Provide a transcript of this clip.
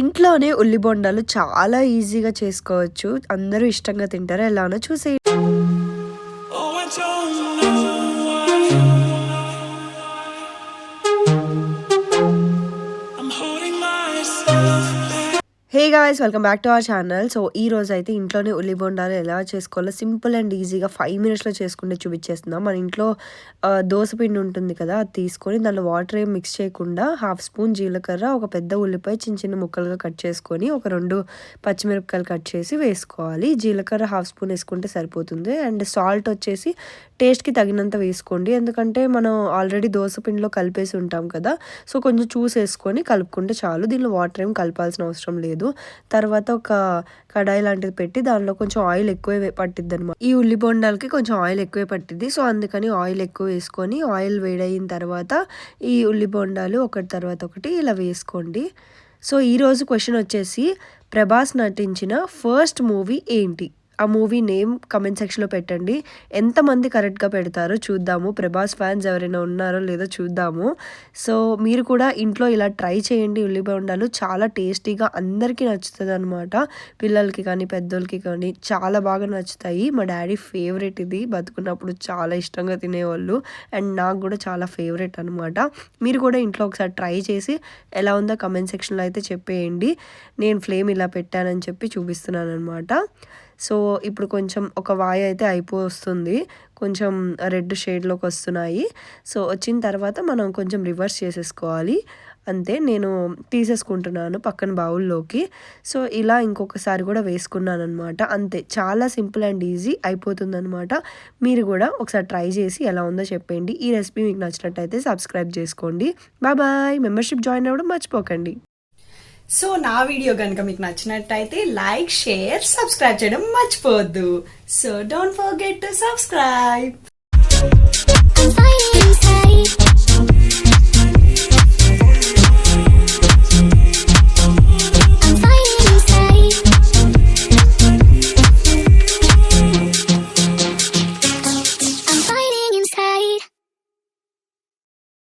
ఇంట్లోనే ఉల్లి బొండాలు చాలా ఈజీగా చేసుకోవచ్చు. అందరూ ఇష్టంగా తింటారు? ఎలానో చూసే I'm holding myself. Hey guys welcome back to our channel so ఈ రోజు అయితే ఇంట్లోనే ఉల్లి బొండాలు ఎలా చేసుకోవాలో సింపుల్ అండ్ ఈజీగా ఫైవ్ మినిట్స్లో చేసుకుంటే చూపించేస్తున్నాం. మన ఇంట్లో ఆ, దోస పిండి ఉంటుంది కదా అది తీసుకొని దానిలో వాటర్ ఏం మిక్స్ చేయకుండా హాఫ్ స్పూన్ జీలకర్ర ఒక పెద్ద ఉల్లిపాయ చిన్న చిన్న ముక్కలుగా కట్ చేసుకొని ఒక రెండు పచ్చిమిరపకాయలు కట్ చేసి వేసుకోవాలి. జీలకర్ర హాఫ్ స్పూన్ వేసుకుంటే సరిపోతుంది. అండ్ సాల్ట్ వచ్చేసి టేస్ట్కి తగినంత వేసుకోండి. ఎందుకంటే మనం ఆల్రెడీ దోస పిండిలో కలిపేసి ఉంటాం కదా సో కొంచెం చూసేసుకొని కలుపుకుంటే చాలు. దీనిలో వాటర్ ఏం కలపాల్సిన అవసరం లేదు. తర్వాత ఒక కడాయి లాంటిది పెట్టి దానిలో కొంచెం ఆయిల్ ఎక్కువ పట్టిద్ది అనమాట ఈ ఉల్లి బొండాలకి కొంచెం ఆయిల్ ఎక్కువే పట్టిద్ది. సో అందుకని ఆయిల్ ఎక్కువ వేసుకొని ఆయిల్ వేడయిన తర్వాత ఈ ఉల్లి బొండాలు ఒకటి తర్వాత ఒకటి ఇలా వేసుకోండి. సో ఈరోజు క్వశ్చన్ వచ్చేసి ప్రభాస్ నటించిన ఫస్ట్ మూవీ ఏంటి? ఆ మూవీ నేమ్ కమెంట్ సెక్షన్లో పెట్టండి. ఎంతమంది కరెక్ట్గా పెడతారో చూద్దాము. ప్రభాస్ ఫ్యాన్స్ ఎవరైనా ఉన్నారో లేదో చూద్దాము. సో మీరు కూడా ఇంట్లో ఇలా ట్రై చేయండి. ఉల్లి బొండాలు చాలా టేస్టీగా అందరికీ నచ్చుతుంది అనమాట పిల్లలకి కానీ పెద్దోళ్ళకి కానీ చాలా బాగా నచ్చుతాయి. మా డాడీ ఫేవరెట్ ఇది. బతుకున్నప్పుడు చాలా ఇష్టంగా తినేవాళ్ళు. అండ్ నాకు కూడా చాలా ఫేవరెట్ అనమాట మీరు కూడా ఇంట్లో ఒకసారి ట్రై చేసి ఎలా ఉందో కమెంట్ సెక్షన్లో అయితే చెప్పేయండి. నేను ఫ్లేమ్ ఇలా పెట్టానని చెప్పి చూపిస్తున్నాను అనమాట సో ఇప్పుడు కొంచెం ఒక వాయి అయితే అయిపోతుంది కొంచెం రెడ్ షేడ్లోకి వస్తున్నాయి. సో వచ్చిన తర్వాత మనం కొంచెం రివర్స్ చేసేసుకోవాలి. అంతే నేను తీసేసుకుంటున్నాను పక్కన బౌల్లోకి. సో ఇలా ఇంకొకసారి కూడా వేసుకున్నాను అనమాట అంతే చాలా సింపుల్ అండ్ ఈజీ అయిపోతుందన్నమాట. మీరు కూడా ఒకసారి ట్రై చేసి ఎలా ఉందో చెప్పండి. ఈ రెసిపీ మీకు నచ్చినట్టయితే సబ్స్క్రైబ్ చేసుకోండి. బాయ్. మెంబర్షిప్ జాయిన్ అవ్వడం మర్చిపోకండి. సో నా వీడియో కనుక మీకు నచ్చినట్టయితే లైక్ షేర్ సబ్స్క్రైబ్ చేయడం మర్చిపోవద్దు. So don't forget to subscribe